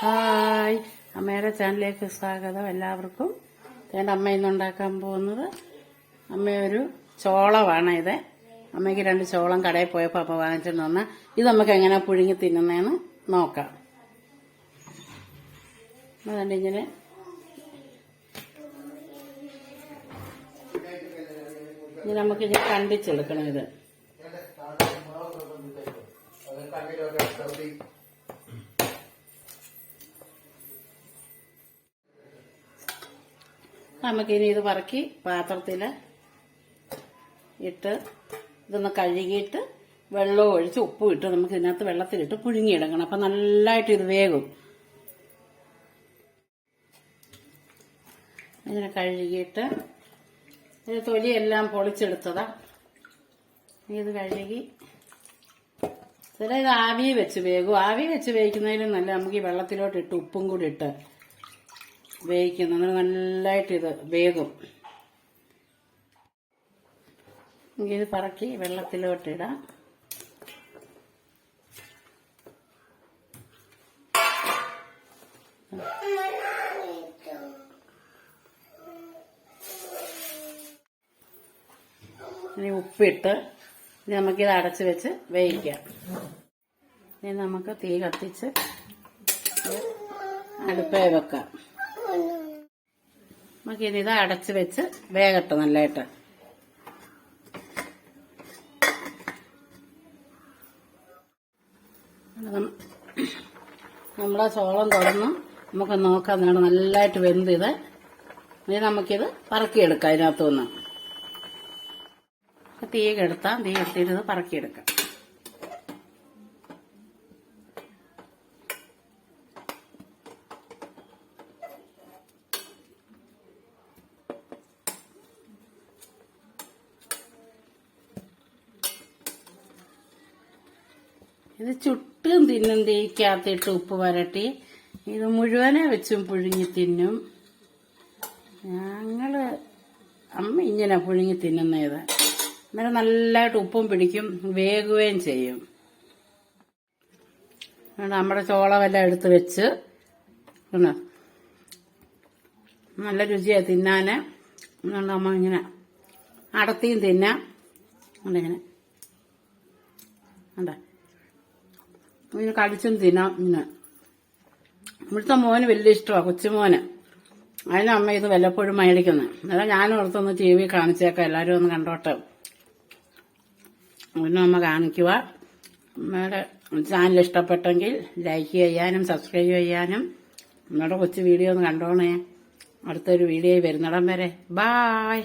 Hi. അമ്മയുടെ ചാനലിലേക്ക് സ്വാഗതം എല്ലാവർക്കും. വേണ്ട അമ്മ ഇന്നുണ്ടാക്കാൻ പോകുന്നത് അമ്മ ഒരു ചോളമാണ് ഇത്. അമ്മയ്ക്ക് രണ്ട് ചോളം കടയിൽ പോയപ്പോൾ അമ്മ വാങ്ങിച്ചിട്ട് വന്ന. ഇത് നമുക്ക് എങ്ങനെ പുഴുങ്ങി തിന്നുന്നതെന്ന് നോക്കാം. ഇങ്ങനെ. ഇനി നമുക്ക് ഇനി കണ്ടിച്ചെടുക്കണം ഇത്. നമുക്കിനി ഇത് പറക്കി പാത്രത്തിൽ ഇട്ട് ഇതൊന്ന് കഴുകിയിട്ട് വെള്ളവും ഒഴിച്ച് ഉപ്പും ഇട്ട് നമുക്ക് ഇതിനകത്ത് വെള്ളത്തിലിട്ട് പുഴുങ്ങിയെടുക്കണം. അപ്പം നല്ലതായിട്ട് ഇത് വേകും. ഇങ്ങനെ കഴുകിയിട്ട് ഇത് തൊലിയെല്ലാം പൊളിച്ചെടുത്തതാ. ഇത് കഴുകി ചില ഇത് ആവി വെച്ച് വേകും. ആവി വെച്ച് വേവിക്കുന്നതിലും നല്ല നമുക്ക് ഈ വെള്ളത്തിലോട്ട് ഇട്ട് ഉപ്പും കൂടി ഇട്ട് വേവിക്കുന്നത് എന്നിട്ട് നല്ലതായിട്ട് ഇത് വേകും. ഇത് പറക്കി വെള്ളത്തിലോട്ട് ഇടാം. ഇനി ഉപ്പിട്ട് ഇനി നമുക്കിത് അടച്ച് വെച്ച് വേവിക്കാം. ഇനി നമുക്ക് തീ കത്തിച്ച് അടുപ്പേ വെക്കാം. നമുക്കിനി ഇത് അടച്ച് വെച്ച് വേകട്ടെ നല്ലതായിട്ട് നമ്മളെ ചോളം തുറന്ന് നമുക്ക് നോക്കാം എന്നാണ് നല്ലതായിട്ട് വെന്ത് ഇത് ഇനി നമുക്കിത് പറക്കിയെടുക്കാം അതിനകത്തുനിന്ന്. തീ കെടുത്താം. തീ കെടുത്തിട്ട് ഇത് പറക്കിയെടുക്കാം. ഇത് ചുട്ടും തിന്നും തേക്കകത്തിട്ട് ഉപ്പ് വരട്ടി. ഇത് മുഴുവനെ വെച്ചും പുഴുങ്ങി തിന്നും. ഞങ്ങൾ അമ്മ ഇങ്ങനെ പുഴുങ്ങി തിന്നുന്നത്. അന്നേരം നല്ലതായിട്ട് ഉപ്പും പിടിക്കും വേകുകയും ചെയ്യും. നമ്മുടെ ചോളമെല്ലാം എടുത്ത് വെച്ച്? നല്ല രുചിയാ തിന്നാന്. അതുകൊണ്ട് അമ്മ ഇങ്ങനെ അടത്തിയും തിന്നാം. അതിങ്ങനെ കണ്ടോ ഇങ്ങനെ കടിച്ചും തിന്നാം ഇങ്ങനെ. ഇവിടുത്തെ മോന് വലിയ ഇഷ്ടമാണ് കൊച്ചുമോന് അതിന് അമ്മ ഇത് വല്ലപ്പോഴും മേടിക്കുന്നത് അതാ ഞാനും ഓർത്തൊന്ന് ടി വി കാണിച്ചേക്കാം എല്ലാവരും ഒന്ന് കണ്ടോട്ടെ. അതിനും അമ്മ കാണിക്കുക അമ്മയുടെ ചാനൽ ഇഷ്ടപ്പെട്ടെങ്കിൽ ലൈക്ക് ചെയ്യാനും സബ്സ്ക്രൈബ് ചെയ്യാനും നമ്മുടെ കൊച്ചു വീഡിയോ ഒന്ന് കണ്ടോണേ. അടുത്തൊരു വീഡിയോ വരുന്നിടം വരെ. ബായ്.